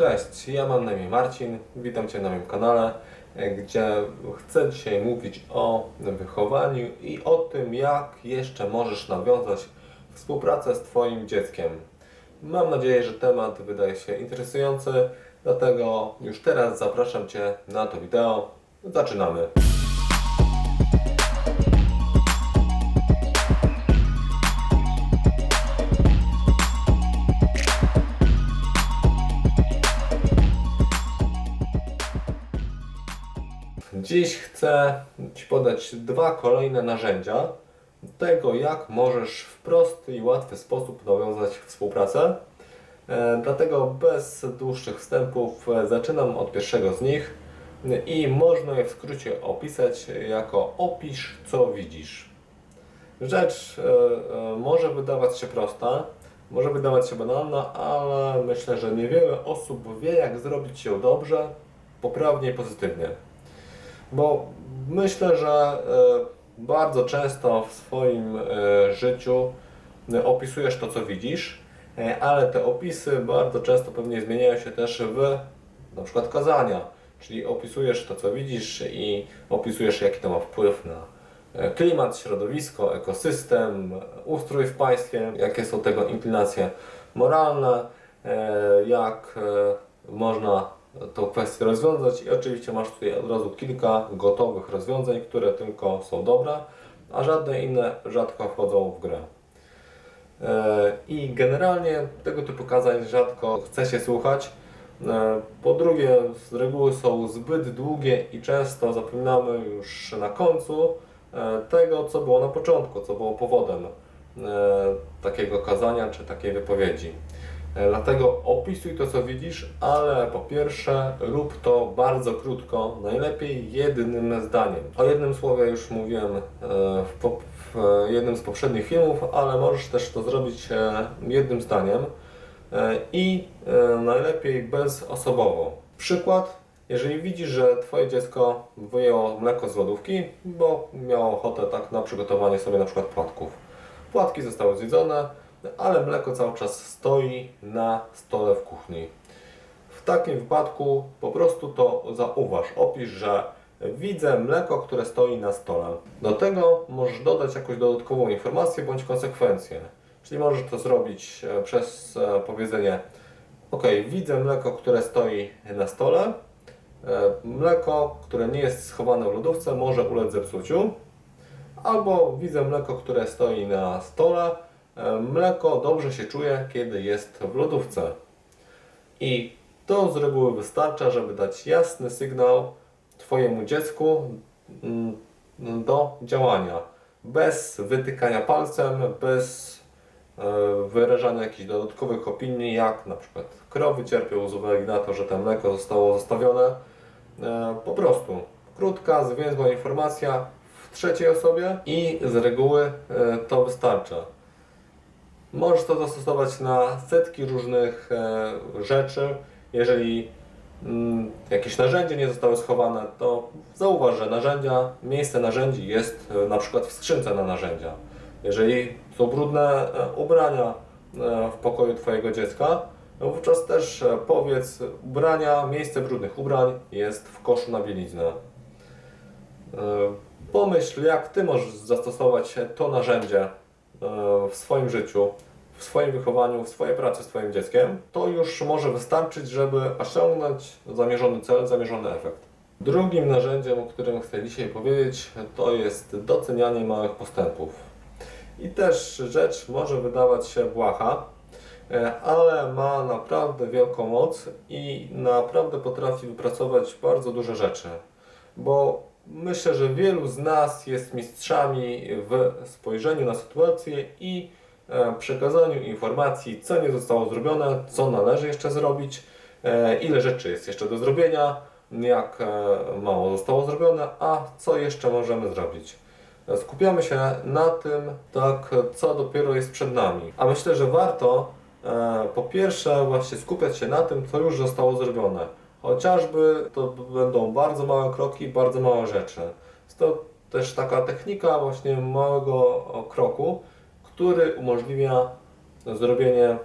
Cześć, ja mam na imię Marcin, witam Cię na moim kanale, e, gdzie chcę dzisiaj mówić o wychowaniu i o tym, jak jeszcze możesz nawiązać współpracę z Twoim dzieckiem. Mam nadzieję, że temat wydaje się interesujący, dlatego już teraz zapraszam Cię na to wideo. Zaczynamy! Dziś chcę Ci podać dwa kolejne narzędzia tego, jak możesz w prosty i łatwy sposób nawiązać współpracę. E, Dlatego bez dłuższych wstępów e, zaczynam od pierwszego z nich i można je w skrócie opisać jako opisz co widzisz. Rzecz e, może wydawać się prosta, może wydawać się banalna, ale myślę, że niewiele osób wie, jak zrobić ją dobrze, poprawnie i pozytywnie. Bo myślę, że e, bardzo często w swoim e, życiu e, opisujesz to, co widzisz, ale te opisy bardzo często pewnie zmieniają się też w na przykład kazania, czyli opisujesz to, co widzisz i opisujesz, jaki to ma wpływ na klimat, środowisko, ekosystem, ustrój w państwie, jakie są tego inklinacje moralne, jak można tą kwestię rozwiązać i oczywiście masz tutaj od razu kilka gotowych rozwiązań, które tylko są dobre, a żadne inne rzadko wchodzą w grę. E, I generalnie tego typu kazań rzadko chce się słuchać. E, Po drugie, z reguły są zbyt długie i często zapominamy już na końcu e, tego, co było na początku, co było powodem takiego kazania czy takiej wypowiedzi. E, Dlatego opisuj to, co widzisz, ale po pierwsze rób to bardzo krótko, najlepiej jednym zdaniem. O jednym słowie już mówiłem e, w, w jednym z poprzednich filmów, ale możesz też to zrobić e, jednym zdaniem i najlepiej bezosobowo. Przykład, jeżeli widzisz, że Twoje dziecko wyjęło mleko z lodówki, bo miało ochotę tak na przygotowanie sobie na przykład płatków. Płatki zostały zjedzone, ale mleko cały czas stoi na stole w kuchni. W takim wypadku po prostu to zauważ, opisz, że widzę mleko, które stoi na stole. Do tego możesz dodać jakąś dodatkową informację bądź konsekwencję. Czyli możesz to zrobić e, przez e, powiedzenie OK, widzę mleko, które stoi na stole. E, Mleko, które nie jest schowane w lodówce, może ulec zepsuciu. Albo widzę mleko, które stoi na stole. E, Mleko dobrze się czuje, kiedy jest w lodówce. I to z reguły wystarcza, żeby dać jasny sygnał Twojemu dziecku mm, do działania. Bez wytykania palcem, bez e, wyrażania jakichś dodatkowych opinii, jak na przykład krowy cierpią z uwagi na to, że to mleko zostało zostawione. E, Po prostu krótka, zwięzła informacja w trzeciej osobie i z reguły to wystarcza. Możesz to zastosować na setki różnych e, rzeczy. Jeżeli mm, jakieś narzędzie nie zostały schowane, to zauważ, że narzędzia, miejsce narzędzi jest e, na przykład w skrzynce na narzędzia. Jeżeli są brudne e, ubrania w pokoju Twojego dziecka, no wówczas też powiedz ubrania, miejsce brudnych ubrań jest w koszu na bieliznę. Pomyśl, jak Ty możesz zastosować to narzędzie w swoim życiu, w swoim wychowaniu, w swojej pracy z Twoim dzieckiem. To już może wystarczyć, żeby osiągnąć zamierzony cel, zamierzony efekt. Drugim narzędziem, o którym chcę dzisiaj powiedzieć, to jest docenianie małych postępów. I też rzecz może wydawać się błaha, e, ale ma naprawdę wielką moc i naprawdę potrafi wypracować bardzo duże rzeczy. Bo myślę, że wielu z nas jest mistrzami w spojrzeniu na sytuację i e, przekazaniu informacji, co nie zostało zrobione, co należy jeszcze zrobić, e, ile rzeczy jest jeszcze do zrobienia, jak e, mało zostało zrobione, a co jeszcze możemy zrobić. Skupiamy się na tym, tak, co dopiero jest przed nami. A myślę, że warto po pierwsze właśnie skupiać się na tym, co już zostało zrobione. Chociażby to będą bardzo małe kroki, bardzo małe rzeczy. Jest to też taka technika właśnie małego kroku, który umożliwia zrobienie e,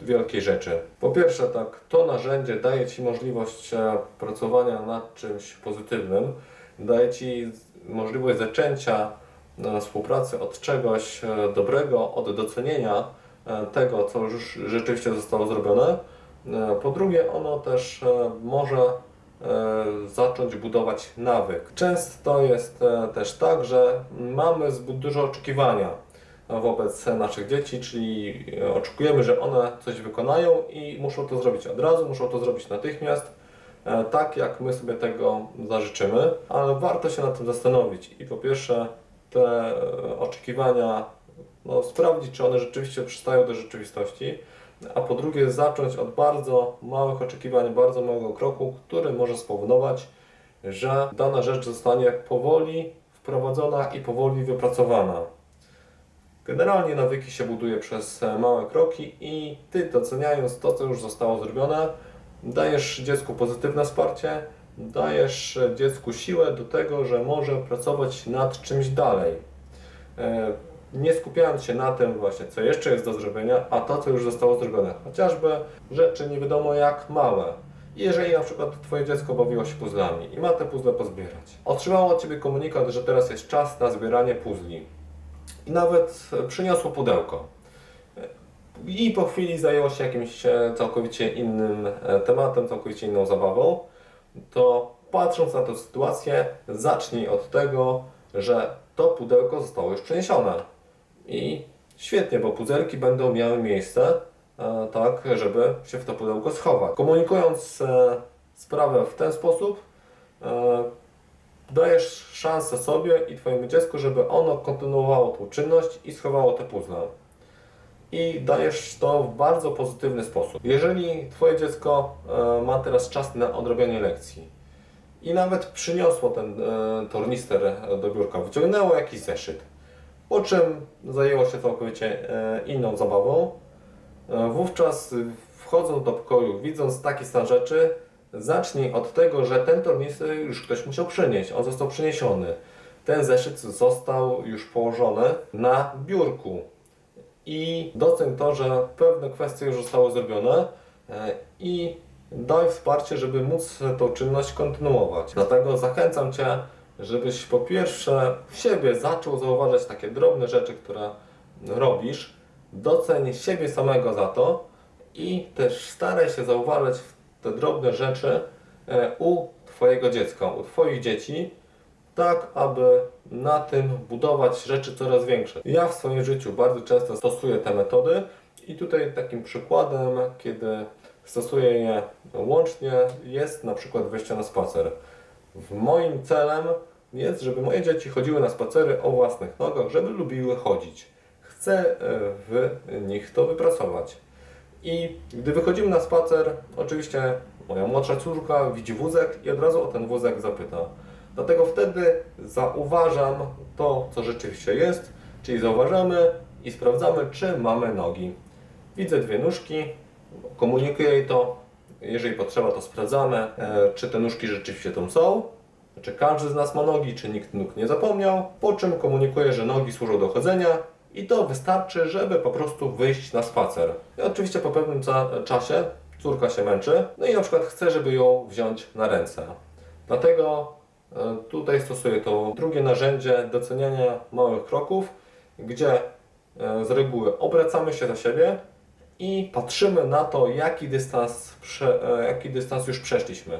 wielkiej rzeczy. Po pierwsze, tak, to narzędzie daje Ci możliwość e, pracowania nad czymś pozytywnym, daje Ci możliwość zaczęcia e, współpracy od czegoś dobrego, od docenienia tego, co już rzeczywiście zostało zrobione. E, Po drugie, ono też e, może e, zacząć budować nawyk. Często jest też tak, że mamy zbyt duże oczekiwania wobec naszych dzieci, czyli oczekujemy, że one coś wykonają i muszą to zrobić od razu, muszą to zrobić natychmiast, tak jak my sobie tego zażyczymy, ale warto się nad tym zastanowić i po pierwsze te oczekiwania no, sprawdzić, czy one rzeczywiście przystają do rzeczywistości, a po drugie zacząć od bardzo małych oczekiwań, bardzo małego kroku, który może spowodować, że dana rzecz zostanie powoli wprowadzona i powoli wypracowana. Generalnie nawyki się buduje przez e, małe kroki i Ty doceniając to, co już zostało zrobione, dajesz dziecku pozytywne wsparcie, dajesz e, dziecku siłę do tego, że może pracować nad czymś dalej. Nie skupiając się na tym właśnie, co jeszcze jest do zrobienia, a to, co już zostało zrobione. Chociażby rzeczy nie wiadomo jak małe. Jeżeli na przykład Twoje dziecko bawiło się puzzlami i ma te puzzle pozbierać, otrzymało od Ciebie komunikat, że teraz jest czas na zbieranie puzli i nawet e, przyniosło pudełko. I po chwili zajęło się jakimś e, całkowicie innym e, tematem, całkowicie inną zabawą, to patrząc na tę sytuację, zacznij od tego, że to pudełko zostało już przeniesione. I świetnie, bo puzelki będą miały miejsce, e, tak, żeby się w to pudełko schować. Komunikując e, sprawę w ten sposób, e, dajesz szansę sobie i Twojemu dziecku, żeby ono kontynuowało tą czynność i schowało te puzzle. I dajesz to w bardzo pozytywny sposób. Jeżeli Twoje dziecko e, ma teraz czas na odrobienie lekcji i nawet przyniosło ten e, tornister do biurka, wyciągnęło jakiś zeszyt, po czym zajęło się całkowicie e, inną zabawą, e, wówczas y, wchodząc do pokoju, widząc taki stan rzeczy, zacznij od tego, że ten tornister już ktoś musiał przynieść, on został przyniesiony. Ten zeszyt został już położony na biurku i doceń to, że pewne kwestie już zostały zrobione e, i daj wsparcie, żeby móc tą czynność kontynuować. Dlatego zachęcam Cię, żebyś po pierwsze w siebie zaczął zauważać takie drobne rzeczy, które robisz, doceń siebie samego za to i też staraj się zauważać te drobne rzeczy e, u Twojego dziecka, u Twoich dzieci, tak aby na tym budować rzeczy coraz większe. Ja w swoim życiu bardzo często stosuję te metody i tutaj takim przykładem, kiedy stosuję je łącznie, jest na przykład wyjście na spacer. W moim celem jest, żeby moje dzieci chodziły na spacery o własnych nogach, żeby lubiły chodzić. Chcę e, w nich to wypracować. I gdy wychodzimy na spacer, oczywiście moja młodsza córka widzi wózek i od razu o ten wózek zapyta. Dlatego wtedy zauważam to, co rzeczywiście jest, czyli zauważamy i sprawdzamy, czy mamy nogi. Widzę dwie nóżki, komunikuję jej to, jeżeli potrzeba, to sprawdzamy, e, czy te nóżki rzeczywiście tam są, czy każdy z nas ma nogi, czy nikt nóg nie zapomniał, po czym komunikuję, że nogi służą do chodzenia i to wystarczy, żeby po prostu wyjść na spacer. I oczywiście po pewnym czasie córka się męczy, no i na przykład chce, żeby ją wziąć na ręce. Dlatego e, tutaj stosuję to drugie narzędzie doceniania małych kroków, gdzie e, z reguły obracamy się do siebie i patrzymy na to, jaki dystans, e, jaki dystans już przeszliśmy.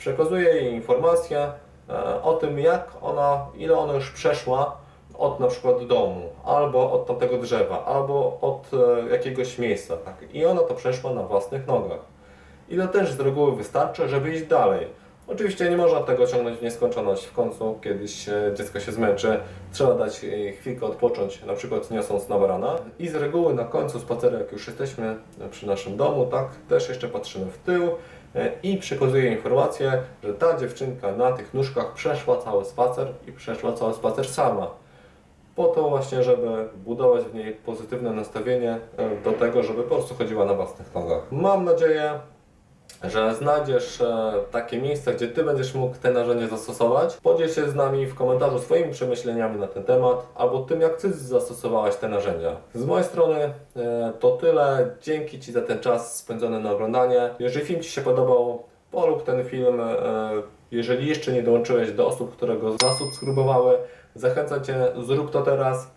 Przekazuję jej informację e, o tym, jak ona, ile ona już przeszła od na przykład domu, albo od tamtego drzewa, albo od e, jakiegoś miejsca. Tak? I ona to przeszła na własnych nogach. I to też z reguły wystarczy, żeby iść dalej. Oczywiście nie można tego ciągnąć w nieskończoność. W końcu kiedyś e, dziecko się zmęczy, trzeba dać chwilkę odpocząć, na przykład niosąc na barana. I z reguły na końcu spaceru, jak już jesteśmy przy naszym domu, tak, też jeszcze patrzymy w tył i przekazuję informację, że ta dziewczynka na tych nóżkach przeszła cały spacer i przeszła cały spacer sama. Po to właśnie, żeby budować w niej pozytywne nastawienie e, do tego, żeby po prostu chodziła na własnych nogach. Mam nadzieję, że znajdziesz e, takie miejsce, gdzie Ty będziesz mógł te narzędzie zastosować. Podziel się z nami w komentarzu swoimi przemyśleniami na ten temat, albo tym, jak Ty zastosowałeś te narzędzia. Z mojej strony e, to tyle. Dzięki Ci za ten czas spędzony na oglądanie. Jeżeli film Ci się podobał, polub ten film. E, jeżeli jeszcze nie dołączyłeś do osób, które go zasubskrybowały, zachęcam Cię, zrób to teraz.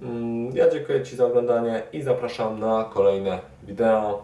Mm, Ja dziękuję Ci za oglądanie i zapraszam na kolejne wideo.